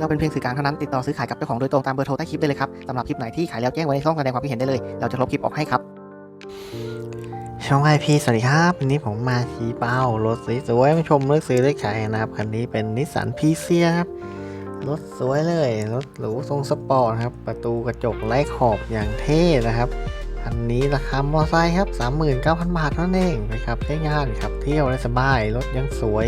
เราเป็นเพียงสื่อกลางเท่านั้นติดต่อซื้อขายกับเจ้าของโดยตรงตามเบอร์โทรใต้คลิปได้เลยครับสำหรับคลิปไหนที่ขายแล้วแจ้งไว้ในช่องแสดงความคิดเห็นได้เลย เราจะลบคลิปออกให้ครับ ช่องไอพีสวัสดีครับ วันนี้ผมมาชี้เป้ารถสวยๆมาชมเลือกซื้อเลือกขายนะครับคันนี้เป็นนิสสันพีเซียครับรถสวยเลยรถหรูทรงสปอร์ตครับประตูกระจกไร้ขอบอย่างเท่นะครับคันนี้ราคามอไซค์ครับ 39,000 บาทเท่านั้นเองนะครับใช้งานขับเที่ยวได้สบายรถยังสวย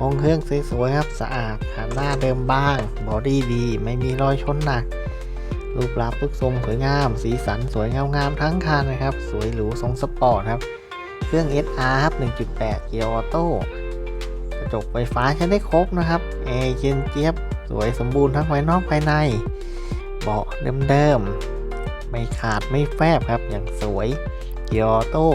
ห้องเครื่องสวยๆครับสะอาดขานหน้าเดิมบ้างบอดี้ดีไม่มีรอยชนหนักรูปลักษณ์พึกทรงสวยงาม สีสันสวยงามงามทั้งคันนะครับ สวยหรูทรงสปอร์ตครับเครื่อง SR ครับ 1.8 เกียร์ออโต้กระจกไฟฟ้าใช้ได้ครบนะครับแอร์เย็นเจี๊ยบ สวยสมบูรณ์ทั้งภายนอกภายใน เบาะเดิมๆ ไม่ขาดไม่แฟบครับ อย่างสวย เกียร์ออโต้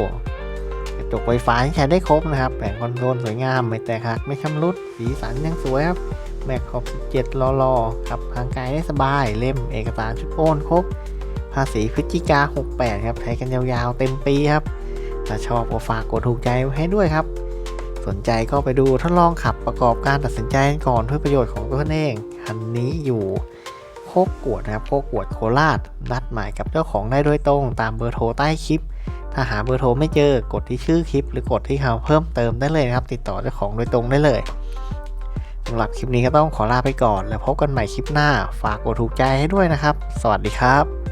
ระจกไฟฟ้าใช้ได้ครบนะครับแผงคอนโซลสวยงามไม่แตกหักไม่ชำรุด สีสันยังสวยครับแม็กขอบ 17 รอรอขับทางไกลได้สบายเล่มเอกสารชุดโอนครบ ภาษีพฤศจิกา 68 ครับใช้กันยาวๆ เต็มปีครับ ถ้าชอบก็ฝากกดถูกใจไว้ให้ด้วยครับ สนใจก็ไปดูทดลองขับประกอบการตัดสินใจก่อนเพื่อประโยชน์ของตัวท่านเองคันนี้อยู่โคกกวดนะครับโคกกวดโคราชนัดหมายกับเจ้าของได้โดยตรงตามเบอร์โทรใต้คลิป ถ้าหาเบอร์โทรไม่เจอกดที่ชื่อคลิป หรือกดที่เขาเพิ่มเติมได้เลยนะครับ ติดต่อเจ้าของโดยตรงได้เลยสำหรับคลิปนี้ก็ต้องขอลาไปก่อน แล้วพบกันใหม่คลิปหน้า ฝากกดถูกใจให้ด้วยนะครับ สวัสดีครับ